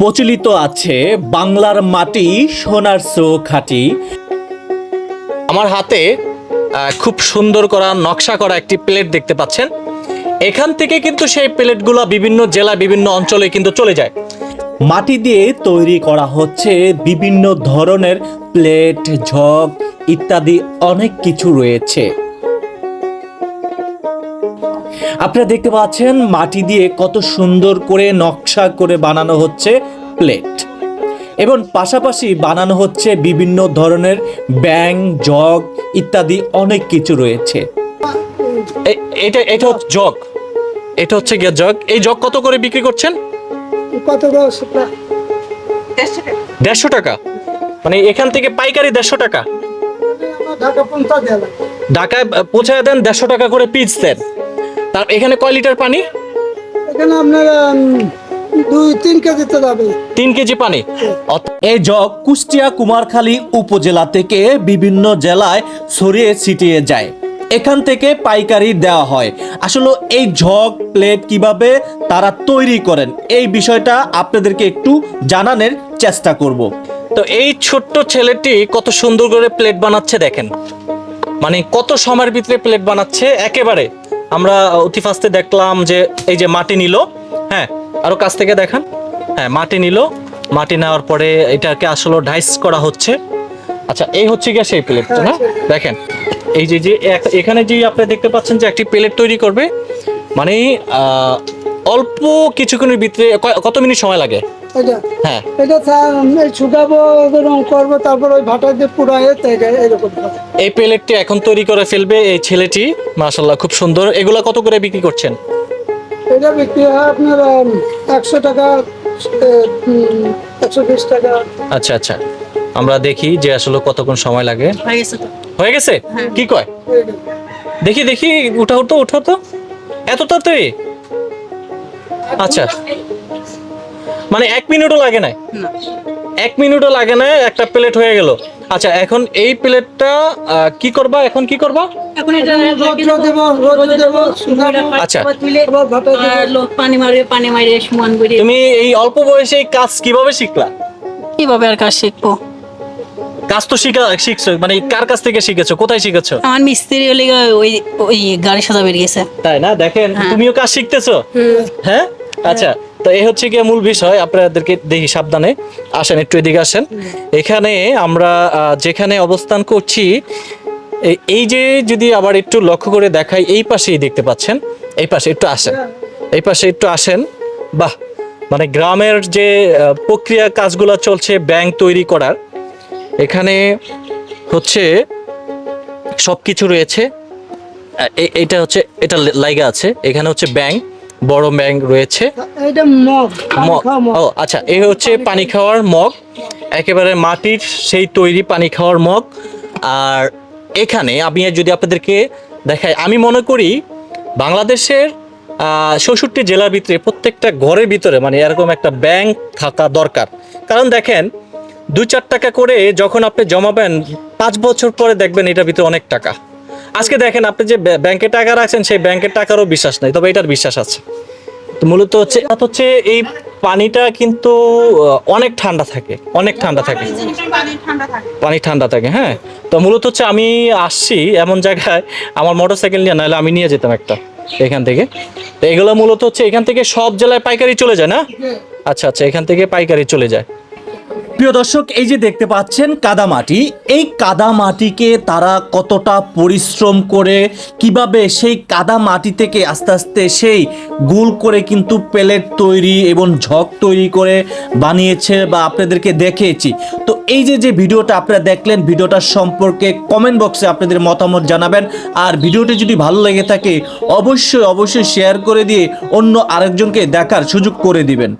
প্রচলিত আছে বাংলার মাটি, সোনার সো খাঁটি আমার হাতে খুব সুন্দর করা, নকশা করা একটি প্লেট দেখতে পাচ্ছেন। এখান থেকে কিন্তু সেই প্লেটগুলো বিভিন্ন জেলা বিভিন্ন অঞ্চলে কিন্তু চলে যায়। মাটি দিয়ে তৈরি করা হচ্ছে বিভিন্ন ধরনের প্লেট ঝগ ইত্যাদি অনেক কিছু রয়েছে। আপনারা দেখতে পাচ্ছেন মাটি দিয়ে কত সুন্দর করে নকশা করে বানানো হচ্ছে প্লেট। এবং পাশাপাশি বানানো হচ্ছে বিভিন্ন ধরনের ব্যাং জগ ইত্যাদি অনেক কিছু রয়েছে। এটা এটা হচ্ছে জগ। এটা হচ্ছে গিয়ে জগ। এই জগ কত করে বিক্রি করছেন? কত দেড়শো টাকা। মানে এখান থেকে পাইকারি দেড়শো টাকা? ঢাকায় পৌঁছায় দেন দেড়শো টাকা করে পিস দেন। তার এখানে কয় লিটার পানি? এখানে আপনার দুই তিন কেজিতে যাবে। তিন কেজি পানি? এই জগ কুষ্টিয়া কুমারখালী উপজেলা থেকে বিভিন্ন জেলায় ছড়িয়ে ছিটিয়ে যায়। এখান থেকে পাইকারি দেওয়া হয়। আসলে এই ঝগ প্লেট কীভাবে তারা তৈরি করেন এই বিষয়টা আপনাদেরকে একটু জানানোর চেষ্টা করব। তো এই ছোট্ট ছেলেটি কত সুন্দর করে প্লেট বানাচ্ছে দেখেন। মানে কত সময়ের ভিতরে প্লেট বানাচ্ছে? একেবারে আমরা অতি ফাস্টে দেখলাম যে এই যে মাটি নিল হ্যাঁ আরও কাছ থেকে দেখান। হ্যাঁ মাটি নিল মাটি নেওয়ার পরে এটাকে আসলে ডাইস করা হচ্ছে। আচ্ছা এই হচ্ছে গিয়ে সেই প্লেটটা হ্যাঁ দেখেন এই যে যে এখানে যে আপনি দেখতে পাচ্ছেন যে একটি প্লেট তৈরি করবে মানে আহ, অল্প কিছুক্ষণের ভিতরে কত মিনিট সময় লাগে? হ্যাঁ। এটা শুকাবো রং করব তারপর ওই ভাটা দিয়ে এরকম এই প্লেটটি এখন তৈরি করে ফেলবে এই ছেলেটি মাশাল্লাহ খুব সুন্দর। এগুলা কত করে বিক্রি করছেন? এটা বিক্রি হয় আপনার একশো টাকা একশো বিশ টাকা। আচ্ছা আচ্ছা। আমরা দেখি যে আসলে কতক্ষণ সময় লাগে। হয়ে গেছে তো। হয়ে গেছে? কি কয়? দেখি দেখি উঠাও তো উঠাও তো। এত তাড়াতাড়ি? আচ্ছা। মানে এক মিনিটও লাগে না না। এক মিনিটও লাগে না একটা প্লেট হয়ে গেল। আচ্ছা এখন এই প্লেটটা কি করবা? এখন কি করবা? এখন এটা দেবো দেবো আচ্ছা। পানি মারবে পানি সমান করে তুমি এই অল্প বয়সে এই কাজ কীভাবে শিখলা? কীভাবে আর কাজ শিখব? কাজ তো শিখা শিখছো মানে কার কাছ থেকে শিখেছো? কোথায় শিখেছো? আমার মিস্ত্রি ওই ওই গাড়ি সাজা বেরিয়ে গেছে। তাই না? দেখেন হ্যাঁ। তুমিও কাজ শিখতেছো? হ্যাঁ? আচ্ছা তো এই হচ্ছে গিয়ে মূল বিষয়, আপনাদেরকে দেখি সাবধানে। আসেন, একটু এদিকে আসেন। এখানে আমরা যেখানে অবস্থান করছি এই- যে যদি আবার একটু লক্ষ্য করে দেখাই, এই পাশেই দেখতে পাচ্ছেন? এই পাশে, একটু আসেন। এই পাশে একটু আসেন। বাহ! মানে গ্রামের যে প্রক্রিয়া কাজগুলো চলছে, ব্যাংক তৈরি করার, এখানে হচ্ছে সব কিছু রয়েছে এটা হচ্ছে, এটা লাইগা আছে। এখানে হচ্ছে ব্যাংক। বড় ব্যাংক রয়েছে। মগ ও আচ্ছা এই হচ্ছে পানি খাওয়ার মগ। একেবারে মাটির সেই তৈরি পানি খাওয়ার মগ। আর এখানে আমি যদি আপনাদেরকে দেখাই আমি মনে করি বাংলাদেশের ষষট্টি জেলার ভিতরে প্রত্যেকটা ঘরের ভিতরে মানে এরকম একটা ব্যাংক থাকা দরকার। কারণ দেখেন দু চার টাকা করে যখন আপনি জমাবেন পাঁচ বছর পরে দেখবেন এটার ভিতরে অনেক টাকা। আজকে দেখেন আপনি যে ব্য- ব্যাংকে টাকা রাখছেন সেই ব্যাংকের টাকারও বিশ্বাস নাই তবে এটার বিশ্বাস আছে। তো মূলত হচ্ছে হচ্ছে এই পানিটা কিন্তু অনেক ঠান্ডা থাকে অনেক ঠান্ডা থাকে। পানি ঠান্ডা থাকে হ্যাঁ। তো মূলত হচ্ছে আমি আসছি এমন জায়গায় আমার মোটর সাইকেল নিয়ে নাহলে আমি নিয়ে যেতাম একটা এখান থেকে। তো এগুলো মূলত হচ্ছে এখান থেকে সব জেলায় পাইকারি চলে যায় না? আচ্ছা আচ্ছা এখান থেকে পাইকারি চলে যায়। প্রিয় দর্শক, এই যে দেখতে পাচ্ছেন কাদামাটি, এই কাদামাটিকে তারা কতটা পরিশ্রম করে, কীভাবে সেই কাদা মাটি থেকে আস্তে আস্তে সেই গোল করে কিন্তু প্লেট তৈরি এবং ঝক তৈরি করে বানিয়েছে বা আপনাদেরকে দেখিয়েছি। তো এই যে যে ভিডিওটা আপনারা দেখলেন, ভিডিওটা সম্পর্কে কমেন্ট বক্সে আপনাদের মতামত জানাবেন। আর ভিডিওটি যদি ভালো লেগে থাকে, অবশ্যই অবশ্যই শেয়ার করে দিয়ে অন্য আরেকজনকে দেখার সুযোগ করে দিবেন।